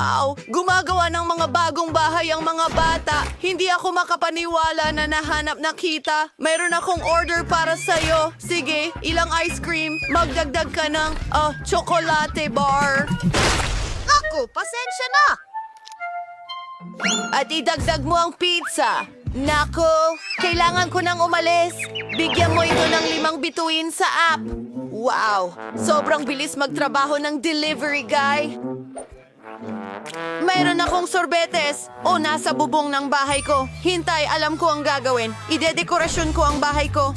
Wow! Gumagawa ng mga bagong bahay ang mga bata. Hindi ako makapaniwala na nahanap na kita. Mayroon akong order para sa'yo. Sige, ilang ice cream. Magdagdag ka ng ah, chocolate bar. Ako, pasensya na! At idagdag mo ang pizza. Nako, kailangan ko nang umalis. Bigyan mo ito ng limang bituin sa app. Wow, sobrang bilis magtrabaho ng delivery guy. Mayroon akong sorbetes. O, nasa bubong ng bahay ko. Hintay, alam ko ang gagawin. Idedekorasyon ko ang bahay ko.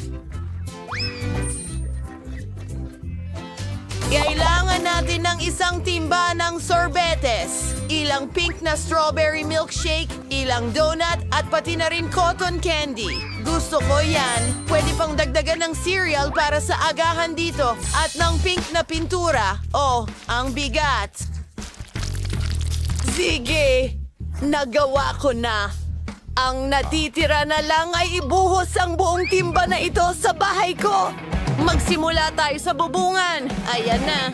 Kailangan natin ng isang timba ng sorbetes, ilang pink na strawberry milkshake, ilang donut, at pati na rin cotton candy. Gusto ko yan. Pwede pang dagdagan ng cereal para sa agahan dito. At ng pink na pintura. Oh, ang bigat. Sige, nagawa ko na. Ang natitira na lang ay ibuhos ang buong timba na ito sa bahay ko. Magsimula tayo sa bubungan. Ayan na.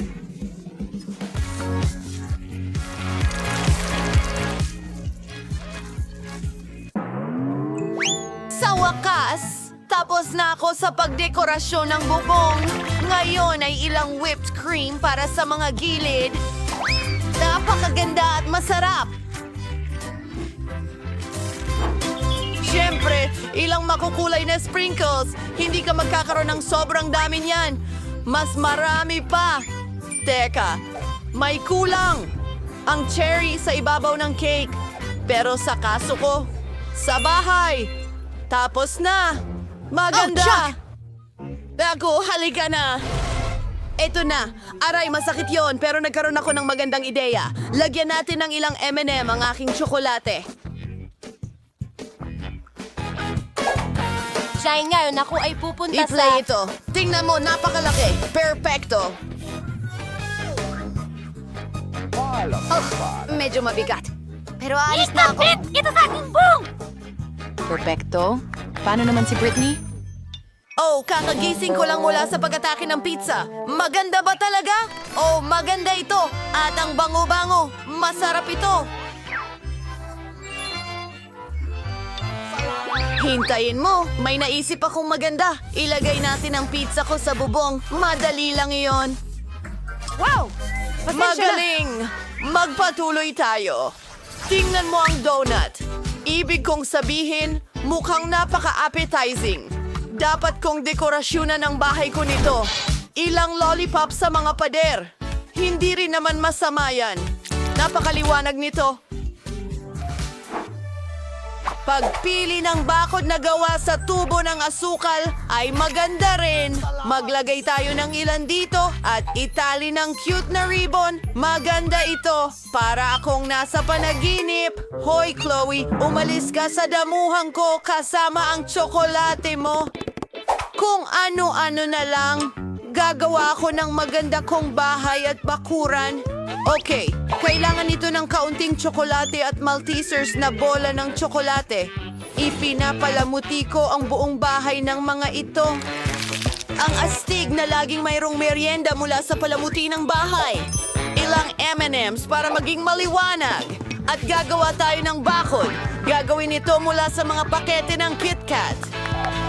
Sa wakas, tapos na ako sa pagdekorasyon ng bubong. Ngayon ay ilang whipped cream para sa mga gilid. Napakaganda at masarap. Siyempre, ilang makukulay na sprinkles. Hindi ka magkakaroon ng sobrang dami niyan. Mas marami pa. Teka, may kulang. Ang cherry sa ibabaw ng cake. Pero sa kaso ko, sa bahay. Tapos na. Maganda. Ako, halika na. Eto na. Aray, masakit yon pero nagkaroon ako ng magandang ideya. Lagyan natin ng ilang M&M ang aking tsokolate. Dahil ngayon ako ay pupunta I-play ito. Tingnan mo, napakalaki. Perfecto. Oh, medyo mabigat. Pero alis na ako. Ito sa aking bong! Perfecto. Paano naman si Britney? Oh, kakagising ko lang mula sa pag-atake ng pizza. Maganda ba talaga? Oh, maganda ito. At ang bango-bango. Masarap ito. Hintayin mo. May naisip akong maganda. Ilagay natin ang pizza ko sa bubong. Madali lang iyon. Wow! Magaling! Magpatuloy tayo. Tingnan mo ang donut. Ibig kong sabihin, mukhang napaka-appetizing. Dapat kong dekorasyonan ang bahay ko nito. Ilang lollipop sa mga pader. Hindi rin naman masama yan. Napakaliwanag nito. Pagpili ng bakod na gawa sa tubo ng asukal ay maganda rin. Maglagay tayo ng ilan dito at itali ng cute na ribbon. Maganda ito. Para akong nasa panaginip. Hoy Chloe, umalis ka sa damuhan ko kasama ang tsokolate mo. Kung ano-ano na lang, gagawa ako ng maganda kong bahay at bakuran. Okay, kailangan ito ng kaunting tsokolate at Maltesers na bola ng tsokolate. Ipinapalamuti ko ang buong bahay ng mga ito. Ang astig na laging mayroong merienda mula sa palamuti ng bahay. Ilang M&M's para maging maliwanag. At gagawa tayo ng bakod. Gagawin ito mula sa mga pakete ng KitKat.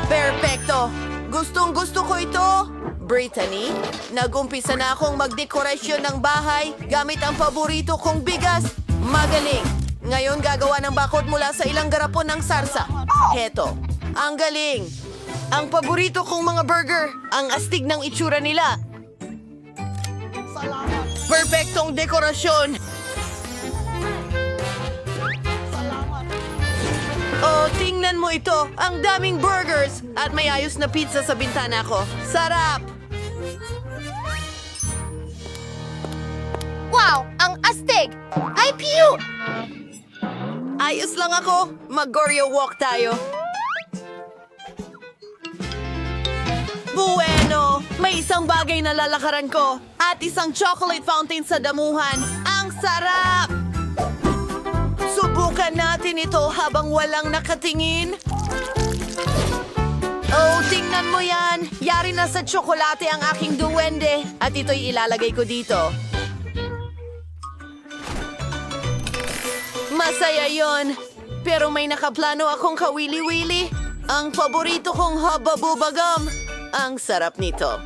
Perfecto! Gustong gusto ko ito! Brittany, nagumpisa na akong magdekorasyon ng bahay gamit ang paborito kong bigas. Magaling! Ngayon gagawa ng bakod mula sa ilang garapon ng sarsa. Heto, ang galing! Ang paborito kong mga burger, ang astig ng itsura nila. Perfectong dekorasyon! Oh, tingnan mo ito. Ang daming burgers at may ayos na pizza sa bintana ko. Sarap! Wow! Ang astig! Ay, pew! Ayos lang ako. Mag-Goryo walk tayo. Bueno! May isang bagay na lalakaran ko at isang chocolate fountain sa damuhan. Ang sarap! Subukan natin ito habang walang nakatingin. Oh, tingnan mo yan. Yari na sa tsokolate ang aking duwende. At ito'y ilalagay ko dito. Masaya yon. Pero may nakaplano akong kawili-wili. Ang paborito kong hababubagam. Ang sarap nito.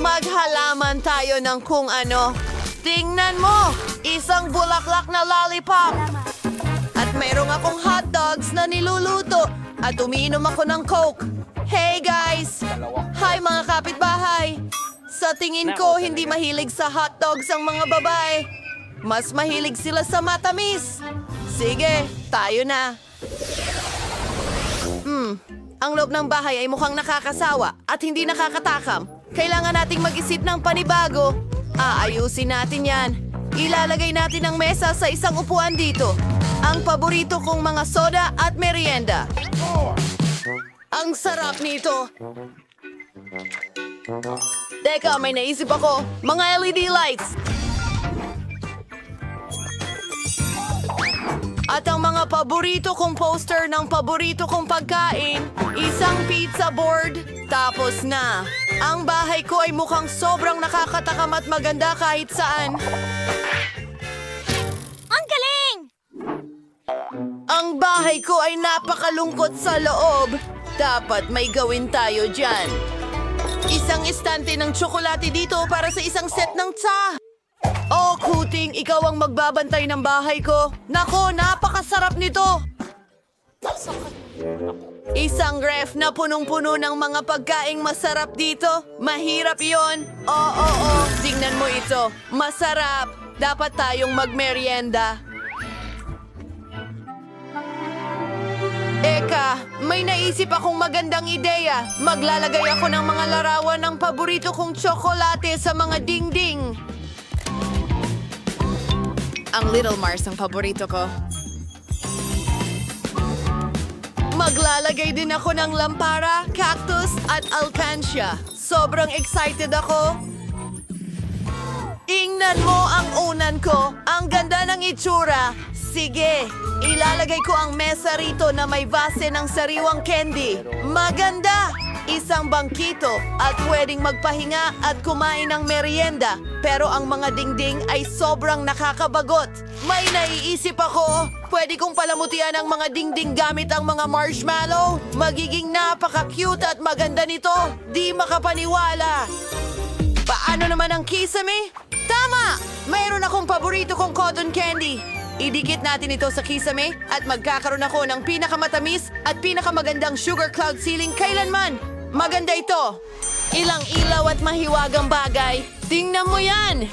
Maghalaman tayo ng kung ano. Tingnan mo! Isang bulaklak na lollipop! At mayroong akong hot dogs na niluluto. At umiinom ako ng Coke. Hey guys! Hi mga kapitbahay! Sa tingin ko, hindi mahilig sa hot dogs ang mga babae. Mas mahilig sila sa matamis. Sige, tayo na. Hmm, ang loob ng bahay ay mukhang nakakasawa at hindi nakakatakam. Kailangan nating mag-isip ng panibago. Aayusin natin yan. Ilalagay natin ang mesa sa isang upuan dito. Ang paborito kong mga soda at merienda. Ang sarap nito. Teka, may naisip ako. Mga LED lights. At ang mga paborito kong poster ng paborito kong pagkain, isang pizza board, tapos na. Ang bahay ko ay mukhang sobrang nakakatakam at maganda kahit saan. Ang galing! Ang bahay ko ay napakalungkot sa loob. Dapat may gawin tayo dyan. Isang istante ng tsokolate dito para sa isang set ng tsa. Oh, Kuting, ikaw ang magbabantay ng bahay ko. Nako, napakasarap nito. Isang ref na punong-puno ng mga pagkaing masarap dito. Mahirap yon. Oo, oo, oo. Tingnan mo ito. Masarap. Dapat tayong magmerienda. Eka, may naisip akong magandang ideya. Maglalagay ako ng mga larawan ng paborito kong tsokolate sa mga dingding. Ang Little Mars ang paborito ko. Maglalagay din ako ng lampara, cactus at alcancia. Sobrang excited ako. Ingnan mo ang unan ko. Ang ganda ng itsura. Sige, ilalagay ko ang mesa rito na may base ng sariwang candy. Maganda! Isang bangkito at pwedeng magpahinga at kumain ng merienda. Pero ang mga dingding ay sobrang nakakabagot. May naiisip ako. Pwede kong palamutian ang mga dingding gamit ang mga marshmallow. Magiging napaka-cute at maganda nito. Di makapaniwala. Paano naman ang kisame? Tama! Mayroon akong paborito kong cotton candy. Idikit natin ito sa kisame at magkakaroon ako ng pinakamatamis at pinakamagandang sugar cloud ceiling kailanman. Maganda ito. Ilang ilaw at mahiwagang bagay. Tingnan mo yan!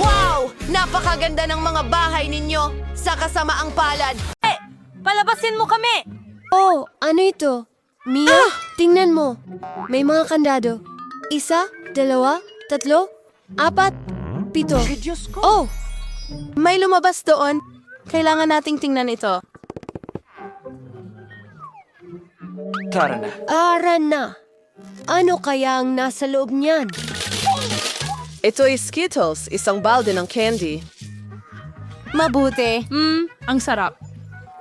Wow! Napakaganda ng mga bahay ninyo sa kasamaang palad. Eh, palabasin mo kami! Oh, ano ito? Mia, tingnan mo. May mga kandado. Isa, dalawa, tatlo, apat, pito. Oh, may lumabas doon. Kailangan nating tingnan ito. Tara na. Ara na. Ano kaya ang nasa loob niyan? Ito ay Skittles, isang balde ng candy. Mabuti. Hmm, ang sarap.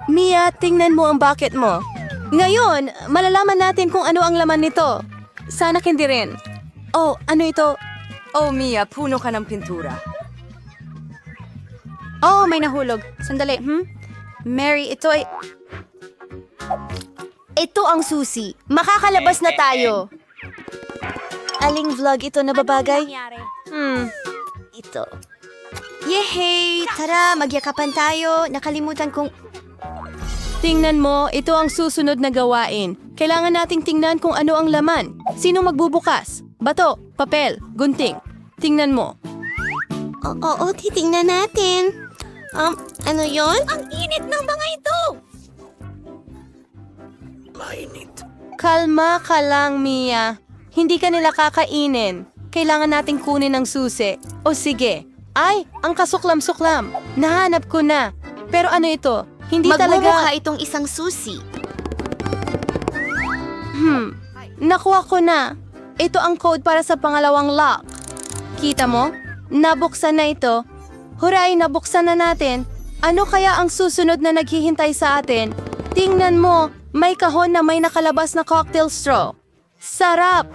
Mia, tingnan mo ang bucket mo. Ngayon, malalaman natin kung ano ang laman nito. Sana hindi rin. Oh, ano ito? Oh, Mia, puno ka ng pintura. Oh, may nahulog. Sandali, hmm? Mary, ito ay... Ito ang susi. Makakalabas na tayo. Aling vlog ito na babagay? Hmm, ito. Yehey! Tara, magyakapan tayo. Nakalimutan kong... Tingnan mo, ito ang susunod na gawain. Kailangan nating tingnan kung ano ang laman. Sino magbubukas? Bato, papel, gunting. Tingnan mo. Oo, titingnan natin. Um, ano yon? Ang init ng mga ito! Kalma ka lang, Mia. Hindi ka nila kakainin. Kailangan nating kunin ang susi. O sige. Ay, ang kasuklam-suklam. Nahanap ko na. Pero ano ito? Hindi talaga... itong isang susi. Hmm. Nakuha ko na. Ito ang code para sa pangalawang lock. Kita mo? Nabuksan na ito. Huray, nabuksan na natin. Ano kaya ang susunod na naghihintay sa atin? Tingnan mo, may kahon na may nakalabas na cocktail straw. Sarap!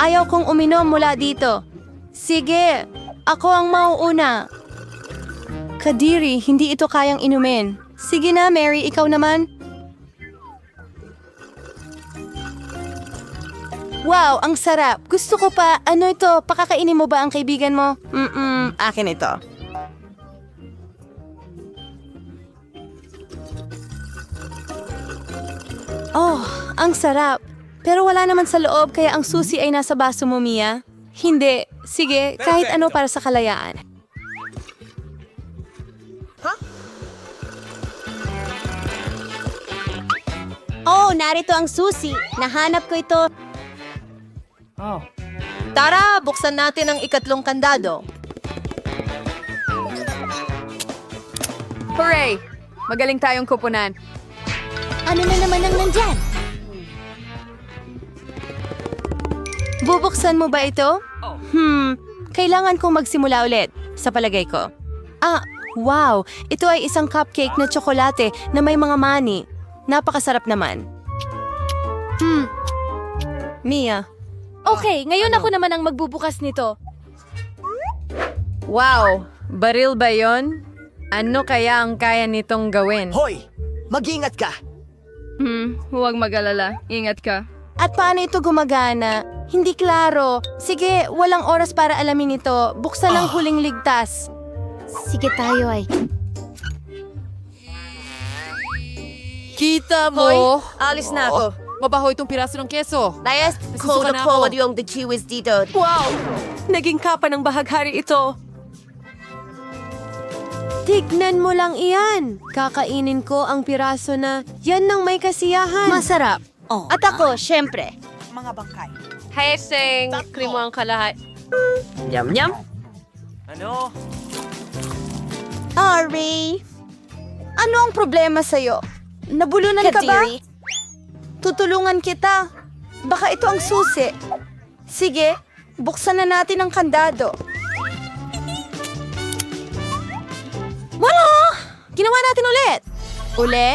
Ayaw kong uminom mula dito. Sige, ako ang mauuna. Kadiri, hindi ito kayang inumin. Sige na, Mary, ikaw naman. Wow, ang sarap. Gusto ko pa. Ano ito? Pakakainin mo ba ang kaibigan mo? Mm-mm, akin ito. Oh, ang sarap. Pero wala naman sa loob kaya ang susi ay nasa baso mo, Mia. Hindi. Sige, kahit ano para sa kalayaan. Oh, narito ang susi. Nahanap ko ito. Oh. Tara, buksan natin ang ikatlong kandado. Hooray! Magaling tayong kupunan. Ano na naman ang nandyan? Bubuksan mo ba ito? Hmm, kailangan kong magsimula ulit, sa palagay ko. Ah, wow! Ito ay isang cupcake na tsokolate na may mga mani. Napakasarap naman. Hmm. Mia. Okay, ngayon ako naman ang magbubukas nito. Wow! Baril ba yon? Ano kaya ang kaya nitong gawin? Hoy! Mag-ingat ka! Hmm, huwag mag-alala. Ingat ka. At paano ito gumagana? Hindi klaro. Sige, walang oras para alamin ito. Buksan ang huling ligtas. Sige tayo ay. Kita mo! Hoy, alis na ako. Mabaho itong piraso ng keso. Layas, Nasusuka na ako. yung the chiwis dito. Wow! Naging kapa ng bahaghari ito. Tignan mo lang iyan. Kakainin ko ang piraso na yan ng may kasiyahan. Masarap. At ako, syempre. Heseng, krimo ang kalahat. Ano? Ari, ano ang problema sa'yo? Nabulunan ka ba? Tutulungan kita. Baka ito ang susi. Sige, buksan na natin ang kandado. Wala! Ginawa natin ulit. Uli?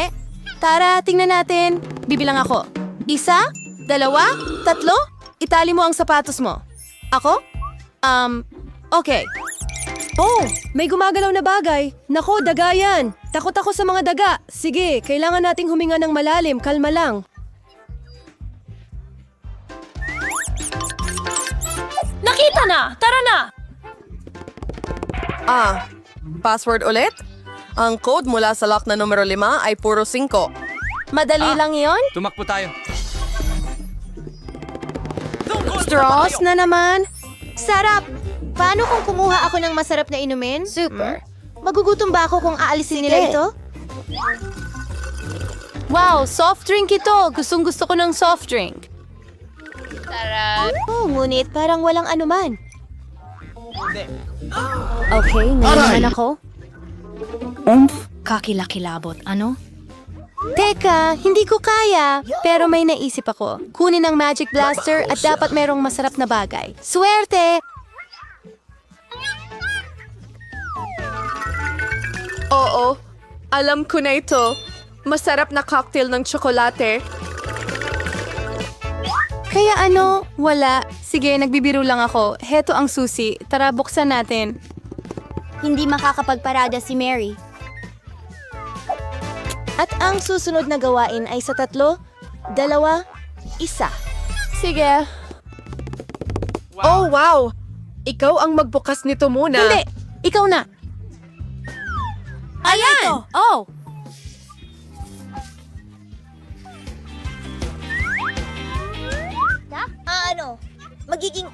Tara, tingnan natin. Bibilang ako. Isa, dalawa, tatlo. Itali mo ang sapatos mo. Ako? Um, okay. Oh, may gumagalaw na bagay. Nako, daga yan. Takot ako sa mga daga. Sige, kailangan nating huminga ng malalim. Kalma lang. Nakita na! Tara na! Ah, password ulit? Ang code mula sa lock na numero 5 ay puro 5. Madali lang yon. Tumakbo tayo. Straws na naman. Sarap! Paano kung kumuha ako ng masarap na inumin? Super. Magugutom ba ako kung aalisin nila ito? Wow, soft drink ito. Gustong gusto ko ng soft drink. Tara. Oh, ngunit parang walang anuman. Okay, ngayon naman ako. Kakilakilabot. Ano? Teka, hindi ko kaya. Pero may naisip ako. Kunin ang Magic Blaster at dapat merong masarap na bagay. Swerte! Oo, alam ko na ito. Masarap na cocktail ng tsokolate. Kaya ano, wala. Sige, nagbibiro lang ako. Heto ang susi. Tara, buksan natin. Hindi makakapagparada si Mary. At ang susunod na gawain ay sa tatlo, dalawa, isa. Sige. Oh, wow! Ikaw ang magbukas nito muna. Hindi! Ikaw na! Ayan! Oh! Ano? Magiging...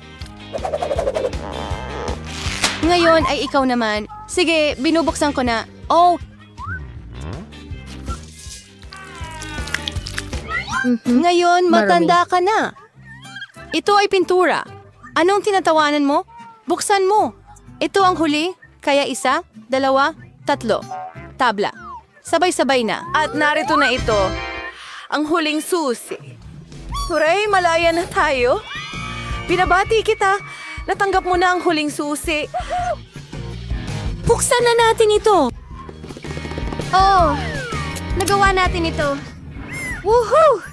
Ngayon ay ikaw naman. Sige, binubuksan ko na. Oh! Ngayon, matanda ka na. Ito ay pintura. Anong tinatawanan mo? Buksan mo. Ito ang huli, kaya isa, dalawa, tatlo. Tabla. Sabay-sabay na. At narito na ito, ang huling susi. Hooray, malaya na tayo. Binabati kita. Natanggap mo na ang huling susi. Buksan na natin ito. Oh, nagawa natin ito. Woohoo!